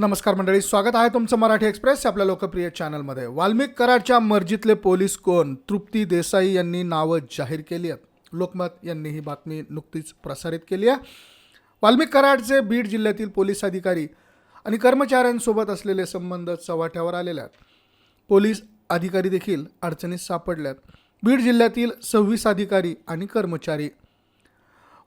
नमस्कार मंडळी स्वागत आहे तुमचं मराठी एक्सप्रेस आपल्या लोकप्रिय चॅनलमध्ये. वाल्मिक कराडच्या मर्जीतले पोलीस कोण? तृप्ती देसाई यांनी नावं जाहीर केली आहेत. लोकमत यांनी ही बातमी नुकतीच प्रसारित केली आहे. वाल्मिक कराडचे बीड जिल्ह्यातील पोलीस अधिकारी आणि कर्मचाऱ्यांसोबत असलेले संबंध चव्हाट्यावर आलेले आहेत. पोलीस अधिकारी देखील अडचणीत सापडल्यात बीड जिल्ह्यातील सव्वीस अधिकारी आणि कर्मचारी.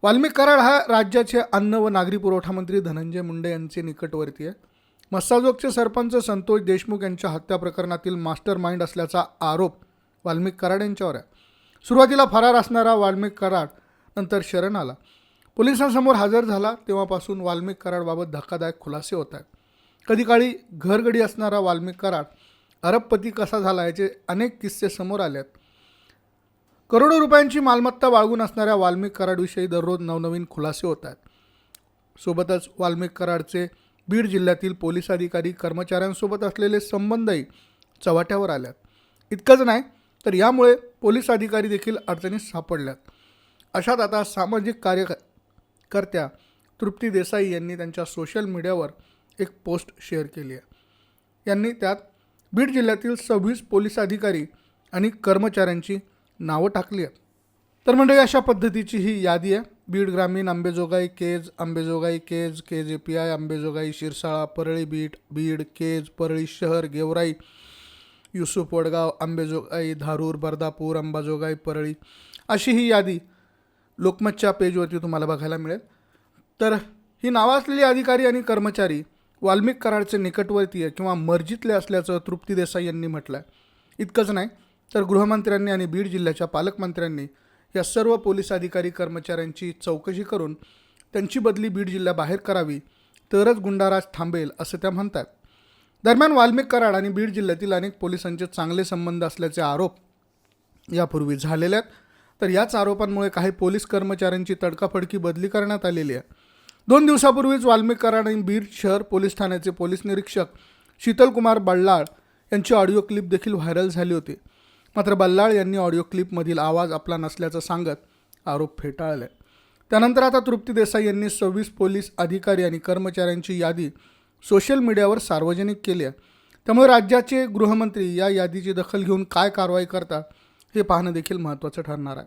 वाल्मिक कराड हा राज्याचे अन्न व नागरी पुरवठा मंत्री धनंजय मुंडे यांचे निकटवर्ती आहे मस्साजोगचे सरपंच संतोष देशमुख यांच्या हत्या प्रकरणातील मास्टर माइंड असल्याचा आरोप वाल्मिक कराड यांच्यावर आहे. सुरुवातीला फरार असणारा वाल्मिक कराड नंतर शरण आला. पोलिसांसमोर हजर झाला तेव्हापासून वाल्मिक कराडबाबत धक्कादायक खुलासे होत आहेत. कधी काळी घरगडी असणारा वाल्मिक कराड अरबपती कसा झाला याचे अनेक किस्से समोर आले आहेत. करोडो रुपयांची मालमत्ता बाळगून असणाऱ्या वाल्मिक कराडविषयी दररोज नवनवीन खुलासे होत आहेत. सोबतच वाल्मिक कराडचे बीड जिल्ह्यातील पोलीस अधिकारी कर्मचाऱ्यांसोबत असलेले संबंधही चव्हाट्यावर आल्यात. इतकंच नाही तर यामुळे पोलीस अधिकारी देखील अडचणीत सापडल्यात. अशात आता सामाजिक कार्यकर्त्या तृप्ती देसाई यांनी त्यांच्या सोशल मीडियावर एक पोस्ट शेअर केली आहे. यांनी त्यात बीड जिल्ह्यातील सव्वीस पोलीस अधिकारी आणि कर्मचाऱ्यांची नावं टाकली आहेत. तर मंडळी अशा पद्धतीची ही यादी आहे. बीड ग्रामीण Ambejogai Kaij Ambejogai Kaij Kaij A P I Ambejogai Sirsala Parli beat Beed Kaij Parli शहर गेवराई युसुफ वडगाव आंबेजोगाई धारूर बर्दापूर अंबाजोगाई परळी अशी ही यादी लोकमतच्या पेजवरती तुम्हाला बघायला मिळेल. तर ही नावं असलेली अधिकारी आणि कर्मचारी वाल्मिक कराडचे निकटवर्तीय किंवा मर्जीतले असल्याचं तृप्ती देसाई यांनी म्हटलं आहे इतकंच नाही तर गृहमंत्र्यांनी आणि बीड जिल्ह्याच्या पालकमंत्र्यांनी या सर्व पोलीस अधिकारी कर्मचाऱ्यांची चौकशी करून त्यांची बदली बीड जिल्ह्याबाहेर करावी तरच गुंडाराज थांबेल असं त्या म्हणतात. दरम्यान वाल्मिक कराड आणि बीड जिल्ह्यातील अनेक पोलिसांचे चांगले संबंध असल्याचे आरोप यापूर्वी झालेले आहेत तर याच आरोपांमुळे काही पोलीस कर्मचाऱ्यांची तडकाफडकी बदली करण्यात आलेली आहे. दोन दिवसापूर्वीच वाल्मिक कराड आणि बीड शहर पोलीस ठाण्याचे पोलीस निरीक्षक शीतलकुमार बल्लाळ यांची ऑडिओ क्लिप देखील व्हायरल झाली होती. मात्र बल्लाळ यांनी ऑडिओ क्लिपमधील आवाज आपला नसल्याचं सांगत आरोप फेटाळले. त्यानंतर आता तृप्ती देसाई यांनी सव्वीस पोलीस अधिकारी आणि कर्मचाऱ्यांची यादी सोशल मीडियावर सार्वजनिक केली आहे. त्यामुळे राज्याचे गृहमंत्री या यादीची दखल घेऊन काय कारवाई करतात हे पाहणं देखील महत्त्वाचं ठरणार आहे.